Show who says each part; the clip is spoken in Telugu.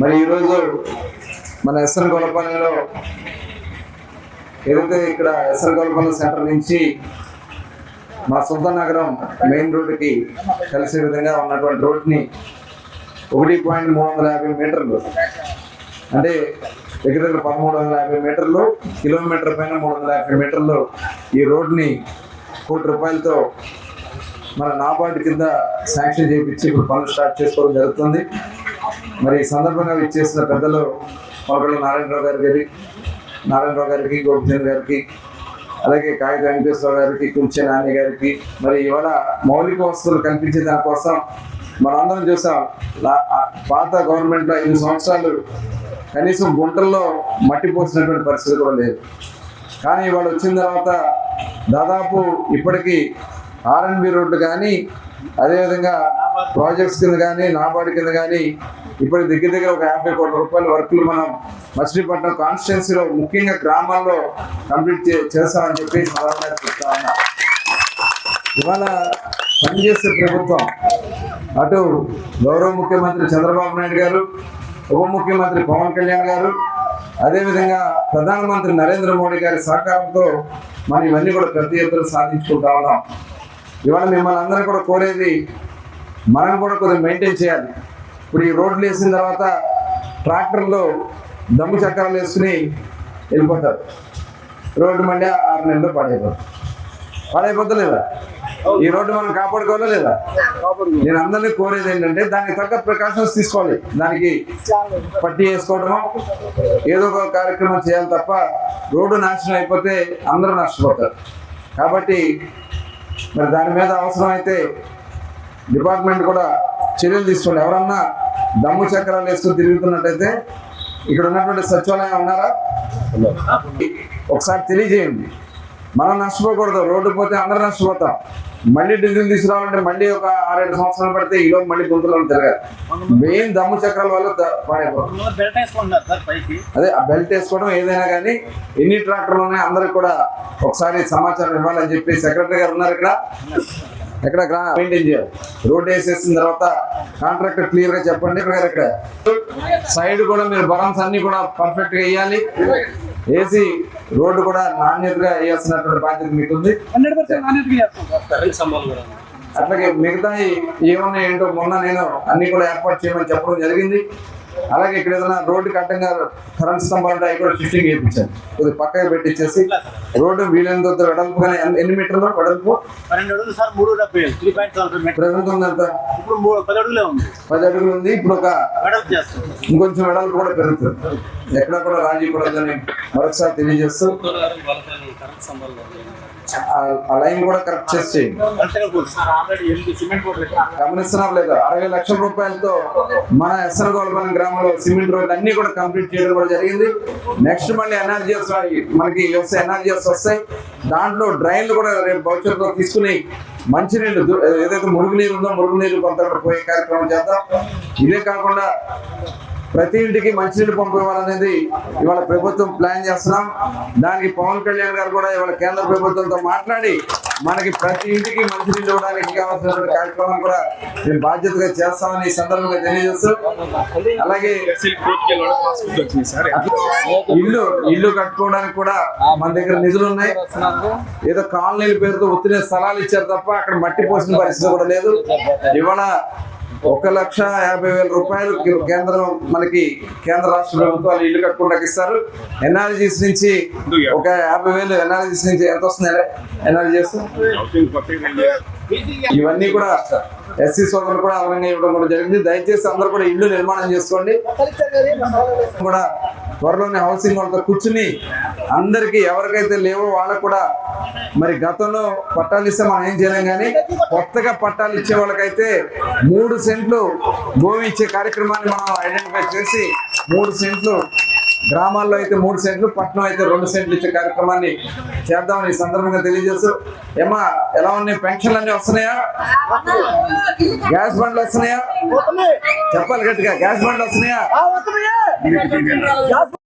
Speaker 1: మరి ఈరోజు మన ఎస్ఎన్ గొల్లపల్లిలో ఏదైతే ఇక్కడ ఎస్ఎన్ గొల్లపల్లి సెంటర్ నుంచి మా సొంత నగరం మెయిన్ రోడ్డుకి కలిసే విధంగా ఉన్నటువంటి రోడ్ని ఒకటి పాయింట్ మూడు వందల యాభై మీటర్లు అంటే దగ్గర దగ్గర పదమూడు వందల యాభై మీటర్లు కిలోమీటర్ పైన మూడు వందల యాభై మీటర్లు ఈ రోడ్ని కోటి రూపాయలతో మన నాబార్డు కింద శాంక్షన్ చేయించి ఇప్పుడు పనులు స్టార్ట్ చేసుకోవడం జరుగుతుంది. మరి ఈ సందర్భంగా ఇచ్చేసిన పెద్దలు మొదలు నారాయణరావు గారి గారి నారాయణరావు గారికి గోపిచంద్ గారికి అలాగే కాగిత వెంకటేశ్వర గారికి కుంచె నాని గారికి మరి ఇవాళ మౌలిక వస్తువులు కల్పించే దానికోసం మనందరం చూసాం లా- పాత గవర్నమెంట్లో ఐదు సంవత్సరాలు కనీసం గుంటల్లో మట్టి పోసినటువంటి పరిస్థితి కూడా లేదు. కానీ ఇవాళ వచ్చిన తర్వాత దాదాపు ఇప్పటికీ ఆర్ఎన్బి రోడ్లు కానీ అదేవిధంగా ప్రాజెక్ట్స్ కింద కానీ నాబార్డు కింద కానీ ఇప్పుడు దగ్గర దగ్గర ఒక యాభై కోట్ల రూపాయల వర్క్లు మనం మచిలీపట్నం కాన్స్టిట్యున్సీలో ముఖ్యంగా గ్రామాల్లో కంప్లీట్ చే చేస్తామని చెప్పి సందర్భంగా చెప్తా ఉన్నా ఇవాళ పనిచేసే ప్రభుత్వం అటు గౌరవ ముఖ్యమంత్రి చంద్రబాబు నాయుడు గారు ఉప ముఖ్యమంత్రి పవన్ కళ్యాణ్ గారు అదేవిధంగా ప్రధానమంత్రి నరేంద్ర మోడీ గారి సహకారంతో మనం ఇవన్నీ కూడా పెద్ద ఎత్తున సాధించుకుంటా ఉన్నాం. ఇవాళ మిమ్మల్ని అందరూ కూడా కోరేది మనం కూడా కొద్దిగా మెయింటైన్ చేయాలి. ఇప్పుడు ఈ రోడ్లు వేసిన తర్వాత ట్రాక్టర్లో దమ్ము చక్రాలు వేసుకుని వెళ్ళిపోతారు. రోడ్డు మళ్ళీ ఆరు నెలలు పాడైపోతారు పాడైపోతా లేదా ఈ రోడ్డు మనం కాపాడుకోవాలా లేదా? నేను అందరినీ కోరేది ఏంటంటే దానికి తగ్గ ప్రికాషన్స్ తీసుకోవాలి. దానికి పట్టి వేసుకోవడము ఏదో ఒక కార్యక్రమం చేయాలి తప్ప రోడ్డు నాశనం అయిపోతే అందరూ నష్టపోతారు. కాబట్టి మరి దాని మీద అవసరమైతే డిపార్ట్మెంట్ కూడా చర్యలు తీసుకోండి ఎవరన్నా దమ్ము చక్రాలు వేసుకుని తిరుగుతున్నట్టయితే ఇక్కడ ఉన్నటువంటి సచివాలయం ఉన్నారా? ఒకసారి తెలియజేయండి. మనం నష్టపోకూడదు. రోడ్డు పోతే అందరూ నష్టపోతాం. మళ్ళీ డీజిల్ తీసుకురావాలంటే మళ్ళీ ఒక ఆరేడు సంవత్సరాలు పడితే ఈలో మళ్ళీ గుంతలో తిరగాలి. మెయిన్ దమ్ము చక్రాల వల్ల అదే ఆ బెల్ట్ వేసుకోవడం ఏదైనా కానీ ఎన్ని ట్రాక్టర్లు ఉన్నాయి అందరికి కూడా ఒకసారి సమాచారం ఇవ్వాలని చెప్పి సెక్రటరీ గారు ఉన్నారు ఇక్కడ. ఎక్కడ మెయింటైన్ చేయాలి. రోడ్ వేసేసిన తర్వాత కాంట్రాక్టర్ క్లియర్గా చెప్పండి ఇక్కడ సైడ్ కూడా మీరు బలన్స్ అన్ని కూడా పర్ఫెక్ట్గా వేయాలి. వేసి రోడ్డు కూడా నాణ్యతగా వేయాల్సినటువంటి బాధ్యత మీకు ఉంది. అట్లాగే మిగతా ఏమన్నా ఏంటో మొన్న నేను అన్ని కూడా ఏర్పాటు చేయమని చెప్పడం జరిగింది. అలాగే ఇక్కడ ఏదైనా రోడ్డుకి అడ్డంగా కరెంట్ స్తంభాలు ఉంటాయి, కూడా షిఫ్టింగ్ చేయించాను కొద్దిగా పక్కకి పెట్టించేసి రోడ్డు వీలైనంత వెడల్పుగానే ఎన్ని- ఎన్ని మీటర్లు వెడల్పు?
Speaker 2: పన్నెండు అడుగులు సార్ మూడు డెబ్బై three point seven metre
Speaker 1: present ఉందంత
Speaker 2: ఇప్పుడు మూడు పది అడుగులే ఉంది.
Speaker 1: పది అడుగులు ఉంది ఇప్పుడు ఒక
Speaker 2: వెడల్పు చేస్తాం.
Speaker 1: ఇంకొంచెం వెడల్పు కూడా పెరుగుతుంది. ఎక్కడ కూడా రాజీ పడదని మరొకసారి తెలియజేస్తూ లైన్ కూడా కరెక్ట్ చేసి చేయండి గమనిస్తున్నారు లేదా అరవై లక్షల రూపాయలతో మన ఎస్ఆర్ గోల్పల్లి గ్రామంలో సిమెంట్ రోడ్లు అన్ని కూడా కంప్లీట్ చేయడం కూడా జరిగింది. నెక్స్ట్ మళ్ళీ ఎనర్జీస్ మనకి వస్తాయి ఎనర్జీస్ వస్తాయి. దాంట్లో డ్రైన్లు కూడా రేపు భవిష్యత్తులో తీసుకుని మంచినీళ్ళు ఏదైతే మురుగునీరు ఉందో మురుగునీరు కొంత పోయే కార్యక్రమం చేద్దాం. ఇదే కాకుండా ప్రతి ఇంటికి మంచినీళ్ళు పంపు ఇవాళ ప్రభుత్వం ప్లాన్ చేస్తున్నాం. దానికి పవన్ కళ్యాణ్ గారు కూడా ఇవాళ కేంద్ర ప్రభుత్వంతో మాట్లాడి మనకి ప్రతి ఇంటికి మంచినీళ్ళు ఇవ్వడానికి కావాల్సిన కార్యక్రమం కూడా మేము బాధ్యతగా చేస్తామని ఈ సందర్భంగా తెలియజేస్తూ అలాగే ఇల్లు ఇల్లు కట్టుకోవడానికి కూడా మన దగ్గర నిధులు ఉన్నాయి. ఏదో కాలనీల పేరుతో ఒత్తిడి స్థలాలు ఇచ్చారు తప్ప అక్కడ మట్టి పోసిన పరిస్థితి కూడా లేదు. ఇవాళ ఒక లక్ష యాభై వేల రూపాయలు కేంద్రం మనకి కేంద్ర రాష్ట్ర ప్రభుత్వాలు ఇల్లు కట్టుకుండా ఇస్తారు. ఎన్ఆర్జీస్ నుంచి ఒక యాభై వేలు ఎన్ఆర్జీస్ నుంచి ఎంత వస్తుంది ఎన్ఆర్జీస్? ఇవన్నీ కూడా ఎస్సీ సోదరులు కూడా అవన్నీ ఇవ్వడం కూడా జరిగింది. దయచేసి అందరూ కూడా ఇల్లు నిర్మాణం చేసుకోండి. కూడా త్వరలోనే హౌసింగ్ వాళ్ళతో కూర్చుని అందరికి ఎవరికైతే లేవో వాళ్ళకు కూడా మరి గతంలో పట్టాలు ఇస్తే మనం ఏం చేయలేం కానీ కొత్తగా పట్టాలు ఇచ్చే వాళ్ళకైతే మూడు సెంట్లు భూమి ఇచ్చే కార్యక్రమాన్ని మనం ఐడెంటిఫై చేసి మూడు సెంట్లు గ్రామాల్లో అయితే మూడు సెంట్లు పట్టణం అయితే రెండు సెంట్లు ఇచ్చే కార్యక్రమాన్ని చేద్దామని ఈ సందర్భంగా తెలియజేస్తూ ఏమా ఎలా ఉన్నాయి? పెన్షన్లు అన్నీ వస్తున్నాయా? గ్యాస్ బండ్లు వస్తున్నాయా? చెప్పాలి గట్టిగా గ్యాస్ బండ్లు వస్తున్నాయా?